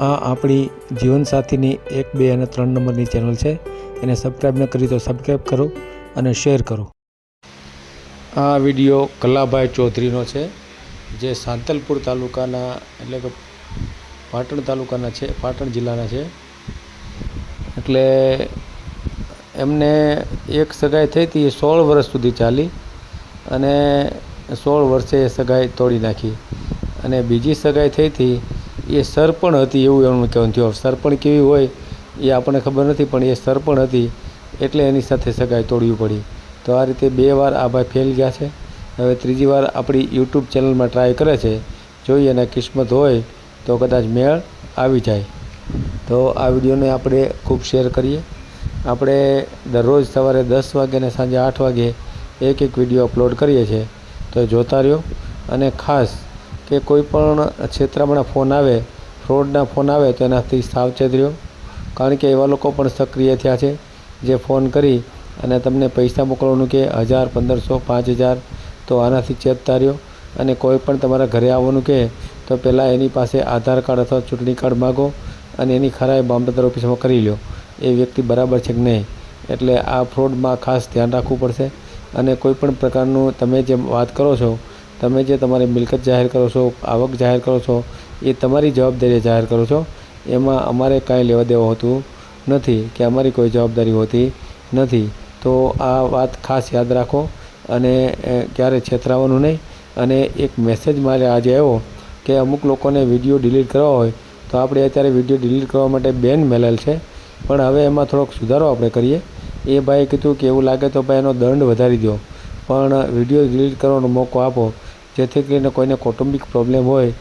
આ આપણી જીવનસાથીની એક, બે અને ત્રણ નંબરની ચેનલ છે. એને સબસ્ક્રાઈબ ન કરી તો સબસ્ક્રાઈબ કરો અને શેર કરો. આ વીડિયો કલાભાઈ ચૌધરીનો છે, જે સાંતલપુર તાલુકાના, એટલે કે પાટણ તાલુકાના છે, પાટણ જિલ્લાના છે. એટલે એમને એક સગાઈ થઈ હતી, એ સોળ વર્ષ સુધી ચાલી અને સોળ વર્ષે એ સગાઈ તોડી નાખી. અને બીજી સગાઈ થઈ હતી એ સરપણ હતી એવું એમનું કહેવાનું થયું. સરપણ કેવી હોય એ આપણને ખબર નથી, પણ એ સરપણ હતી એટલે એની સાથે સગાઈ તોડવી પડી. તો આ રીતે બે વાર આ ભાઈ ફેલ ગયા છે. હવે ત્રીજી વાર આપણી યુટ્યુબ ચેનલમાં ટ્રાય કરે છે. જોઈએ એના કિસ્મત હોય તો કદાચ મેળ આવી જાય. તો આ વિડીયોને આપણે ખૂબ શેર કરીએ. આપણે દરરોજ સવારે દસ વાગે અને સાંજે આઠ વાગે એક એક વીડિયો અપલોડ કરીએ છીએ. તો જોતા રહ્યો. અને ખાસ કે કોઈ પણ છેતરામણા ફોન આવે ફ્રોડના ફોન આવે તો એનાથી સાવચેત રહ્યો કારણ કે એવા લોકો પણ સક્રિય થયા છે, જે ફોન કરી અને તમને પૈસા મોકલવાનું કે હજાર, પંદરસો, પાંચ હજાર તો આનાથી ચેતતા રહ્યો અને કોઈ પણ તમારા ઘરે આવવાનું કહે તો પહેલાં એની પાસે આધાર કાર્ડ અથવા ચૂંટણી કાર્ડ માગો અને એની ખરાઈ મામલતદાર ઓફિસમાં કરી લો એ વ્યક્તિ બરાબર છે કે નહીં? એટલે આ ફ્રોડમાં ખાસ ધ્યાન રાખવું પડશે. અને કોઈ પણ પ્રકારનું તમે જે વાત કરો છો તમે જે તમારી મિલકત જાહેર કરો છો, આવક જાહેર કરો છો, એ તમારી જવાબદારી જાહેર કરો છો. એમાં અમારે કાંઈ લેવા દેવા હોતું નથી કે અમારી કોઈ જવાબદારી હોતી નથી. તો આ વાત ખાસ યાદ રાખો અને ક્યારે છેતરાવાનું નહીં. અને એક મેસેજ મારે આજે આવ્યો કે અમુક લોકોને વીડિયો ડિલીટ કરવા હોય, તો આપણે અત્યારે વીડિયો ડિલીટ કરવા માટે બેન મેલેલ છે. પણ હવે એમાં થોડોક સુધારો આપણે કરીએ. એ ભાઈએ કીધું કે એવું લાગે તો ભાઈ એનો દંડ વધારી દો પણ વીડિયો ડિલીટ કરવાનો મોકો આપો. જેથી કરીને કોઈને કૌટુંબિક પ્રોબ્લેમ હોય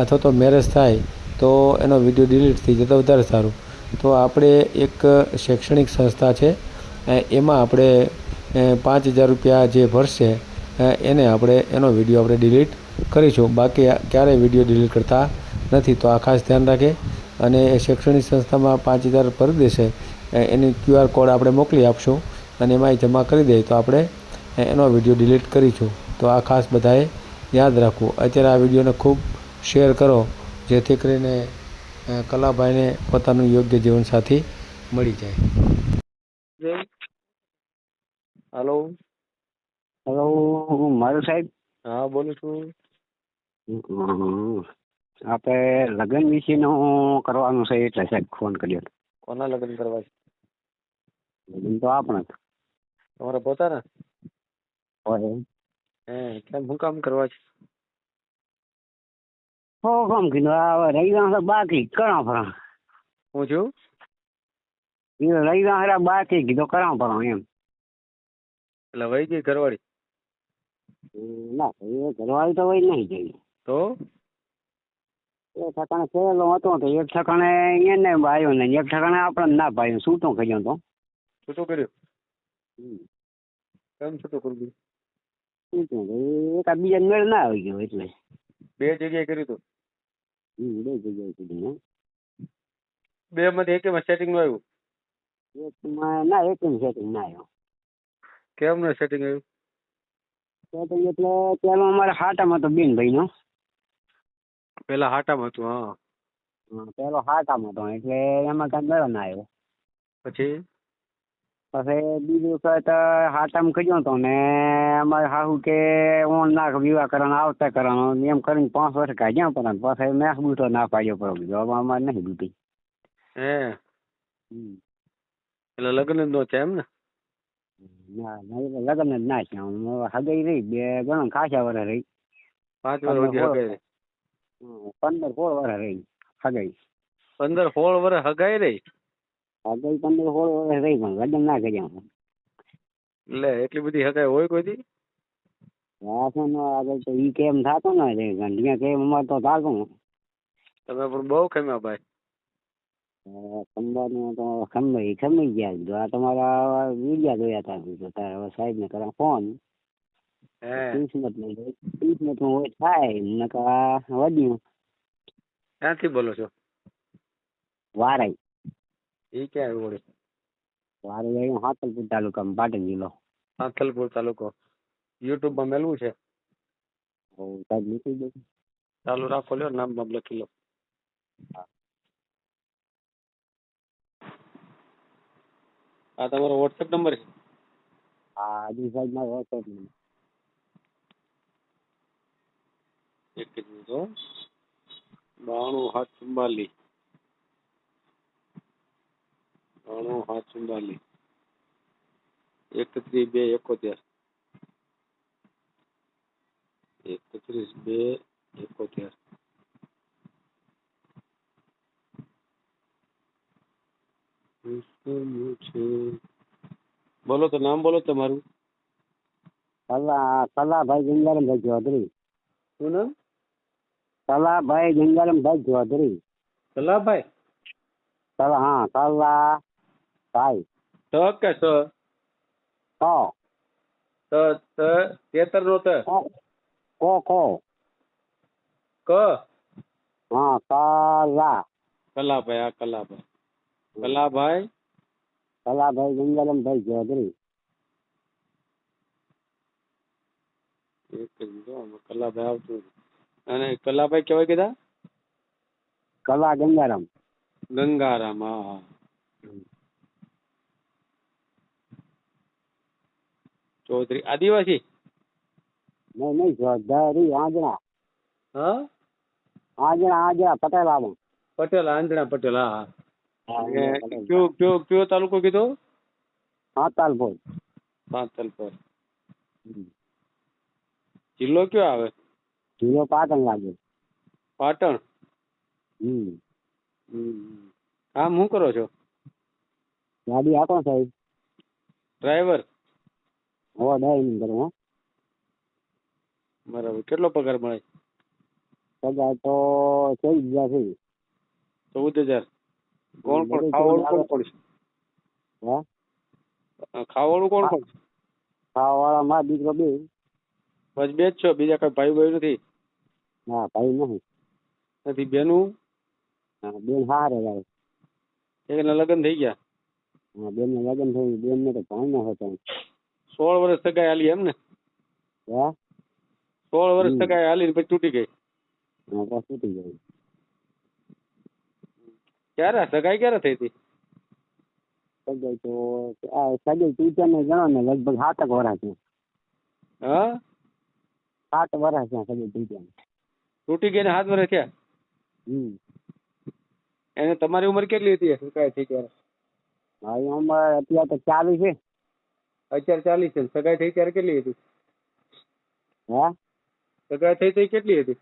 અથવા તો મેરેજ થાય, તો એનો વીડિયો ડિલીટ થઈ જતો વધારે સારું. તો આપણે એક શૈક્ષણિક સંસ્થા છે એમાં આપણે પાંચ હજાર રૂપિયા જે ભરશે એને આપણે, એનો વીડિયો આપણે ડિલીટ કરીશું. બાકી ક્યારેય વીડિયો ડિલીટ કરતા નથી, તો આ ખાસ ધ્યાન રાખે. અને શૈક્ષણિક સંસ્થામાં પાંચ હજાર ભરી દેશે એની ક્યુઆર કોડ આપણે મોકલી આપશું અને એમાં જમા કરી દઈએ તો આપણે એનો વીડિયો ડિલીટ કરીશું. તો આ ખાસ બધાએ યાદ રાખવું. અત્યારે આ વિડીયોને ખૂબ શેર કરો જેથી કરીને કલાભાઈને પોતાનું યોગ્ય જીવનસાથી મળી જાય. હલો. હલો મારું સાહેબ? હા બોલું છું. આપણે લગ્ન વિશેનું કરવાનું છે એટલે સાહેબ ફોન કર્યો. કોના લગ્ન કરવા છે? લગ્ન તો આપણે જ. તમારા પોતાના? હોય. હે કેમ શું કામ કરવા છે? હો કામ કીધું આ રહી ગયા બાકી કરા ફરા હું છું? એ રહી છે બાકી કીધું કરા ફરા એમ. એટલે વહી ગઈ ઘરવાળી? ના એ ઘરવાળી તો હોય નહીં જઈ તો? એ ઠકાણે થયેલો હતો તો એક ઠકાણે એને ભાઈઓ ને એક ઠકાણે આપણે ના ભાઈઓ છૂટો કર્યો તો. છૂટું કર્યું? કેમ છૂટું કર્યું? છૂટું કર્યું. એકાદ બીજા મેળ ના આવી ગયો એટલે બે જગ્યાએ કર્યું હતું હમ, બે જગ્યાએ કીધું હો. બે માંથી એકેમાં સેટિંગનું આવ્યું એકમાં ના એકમ સેટિંગ ના આવ્યો કેમ ને સેટિંગ આવ્યું સેટિંગ એટલે પેલો અમારે હાટામાં તો બેન ભાઈ નો પેલા હાટામાં હતું હા પેલો હાટામાં હતો એટલે એમાં કાંઈ મેળો ના આવ્યો પછી પછી બીજું વખત હાટામાં કર્યો હતો ને અમારે હાહુ કે ઓન નાખ વિવાહ કરવાનો આવતા કરવાનો એમ કરીને પાંચ વર્ષ કાઢ્યા પણ પછી મેં બૂટો ના પાડ્યો પડો બીજો હવે અમારે નહીં બૂટી હે? એટલે લગ્ન જ નો છે એમ ને લગ્ન જ ના છે હગાઈ રહી બે ગણો ખાસા વર્ષ રહી. પાંચ વર્ષ પંદર સોળ વર્ષ રહી? હગાઈ. પંદર સોળ વર્ષ હગાઈ રહી? હગાઈ પંદર સોળ વર્ષ રહી પણ લગ્ન ના કર્યા એટલે એટલી બધી હગાઈ હોય કોઈથી વાસણ આગળ તો ઈ કેમ થાતો ને રે ઘંટિયા કેમ અમારે તો થાતું તમે પણ બહુ ખમ્યા ભાઈ. ખંભાનું તો ખંભાઈ ખમી ગયા જો. આ તમારા વિડિયા જોયા હતા તો તારે હવે સાહેબ ને કરા ફોન. હે. કિસ્મતનું હોય કિસ્મતનું હોય થાય નકા વધ્યું ક્યાંથી બોલો છો? વારાઈ. એ ક્યાં આવ્યું વળી મારું રહ્યું હાથલપુર તાલુકામાં પાટણ જિલ્લો. હાથલપુર તાલુકો. યુટ્યુબમાં મેળવું છે? હું સાહેબ મૂકી દઉં ચાલુ રાખો લ્યો નામ બામ લખી લો. આ તમારો વોટ્સએપ નંબર છે? હા હજી સાહેબ મારો વોટ્સએપ નંબર. એક જ મિનિટ હો. બાણું હાથ ચુમ્માલીસ બાણું સાત ચુમ્માલીસ એકત્રીસ બે એકોતેર. એકત્રીસ બે એકોતેર. બોલો તો નામ બોલો તમારું. કલા કલાભાઈ ગંગારામભાઈ ચૌધરી. શું નામ? કલાભાઈ ગંગારામભાઈ ચૌધરી. કલાભાઈ કલા હા કલા ભાઈ ત કે સ? કો ત ત તેતર નો ત? કો. કો ક. હા કલા કલાભાઈ આ કલાભાઈ. કલાભાઈ? કલાભાઈ ગંગારામભાઈ ચૌધરી. કલાભાઈ આવતું. અને કલાભાઈ કેવાય કીધા? કલા ગંગારામ. ગંગારામ હા હા. ચૌધરી. આદિવાસી? નહીં નહીં ચૌધરી આંજણા. હા? આંજણા આંજણા પટેલ આમ પટેલ આંજણા પટેલ હા હા. કયો કયો કયો તાલુકો કીધો? સાંતાલપુર પાંતલપર. જિલ્લો કયો આવે? જિલ્લો પાટણ લાગે. પાટણ? હમ. હમ. કામ શું કરો છો? ગાડી આપો સાહેબ. ડ્રાઈવર? હો ડાઈ કરો હો. બરાબર. કેટલો પગાર મળે? પગાર તો થઈ હજાર છે. ચૌદ હજાર? કોણ કોણ? ખાવાનું કોણ કોણ છે હે? અ, કોણ કોણ છે ખાવા વાળા માં દીકરો બે. બસ બે જ છો? બીજા કોઈ ભાઈ ભાઈ નથી? હા ભાઈ નથી. નથી બેનું? હા બેન હારે જાય એકના લગ્ન થઈ ગયા? હા બેન ને લગ્ન થઈ બેન ને તો ભાઈ ન હતો. સોળ વર્ષ સગાઈ હાલી એમ ને હે સોળ વર્ષ હમ. સગાઈ હાલી ને પછી તૂટી ગઈ હા બસ તૂટી ગયું ક્યારે સગાઈ ક્યારે થઈ હતી સગાઈ તો આ સગાઈ ટીચર ને ગણો ને લગભગ સાતક વર્ષ છે હા સાત વર્ષ છે સગાઈ ટીચર તૂટી ગઈ ને હાથ વર્ષ થયા હમ એને તમારી ઉંમર કેટલી હતી સગાઈ થઈ ત્યારે મારી ઉંમર અત્યારે તો ચાલુ છે અત્યારે ચાલીસ છે. સગાઈ થઈ ત્યારે કેટલી હતી? હા? સગાઈ થઈ થઈ કેટલી હતી?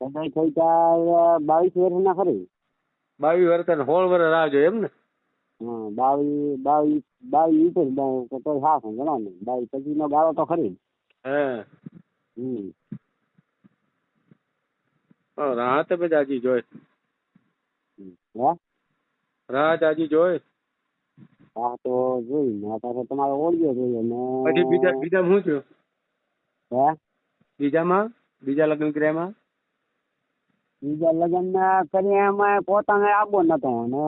સગાઈ થઈ ત્યાં બાવીસ વર્ષ ના ખરી. બાવીસ વર્ષ ને સોળ વર્ષ રાહ જોઈએ એમ ને? હા બાવીસ બાવીસ બાવીસ ઉપર તો હા ગણો ને. બાવીસ પછી નો ગાળો તો ખરી હા. હમ. 어, રાહ તો બધા હજી જોઈ હે? રાહ હજી જોઈ હા તો જોઈ ને પાછો તમારો ઓડિયો જોઈએ ને પછી બીજા બીજા હું છું હે? બીજામાં? બીજા લગ્ન કર્યામાં બીજા લગ્ન કરી એમાં પોતાને આબો નતો ને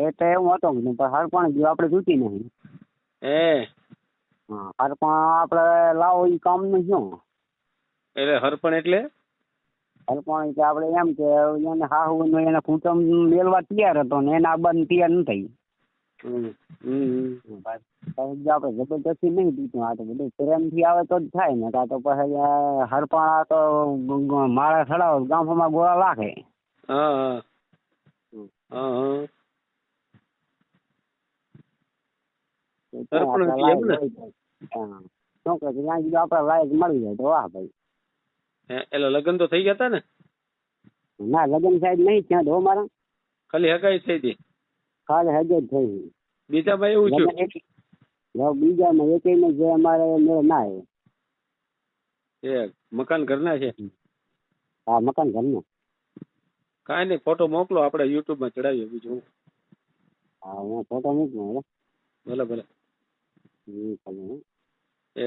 એટલે એવું હતું પણ હરપણ ગયું આપણે જૂતી નહીં. એ હા હરપણ આપણે લાવો એ કામનું શું? એટલે હરપણ એટલે? હરપણ એટલે આપણે એમ કે એને હાહુ એને કુટુંબ મેળવા તૈયાર હતો ને એના બંધ તૈયાર ન થઈ. હમ, હમ, પછી જો આપણે જબરદસ્તી નહીં પીતું આ તો બધું પ્રેમથી આવે તો જ થાય ને કાં તો પછી હરપાણા તો માળા ચડાવો ગામમાં ગોળા લાખે. હા હા. શું ત્યાં આપણે લાયક મળી જાય તો વાહ ભાઈ. એટલે લગ્ન તો થઈ ગયા હતા ને? ના લગ્ન સાહેબ નહીં ત્યાં તો મારા. ખાલી હકાઈ થઈ હતી. ખાલી હજે થઈ બીજામાં એવું છે થયું એક બીજામાં એકેયને જે અમારે મેળ ના એ મકાન ઘરના છે? હા મકાન ઘરનું. કાંઈ નહીં ફોટો મોકલો આપણે યુટ્યુબમાં ચડાવીએ બીજું. હા હું ફોટો મૂકું હવે ભલે ભલે. એ ભલે, હો. એ.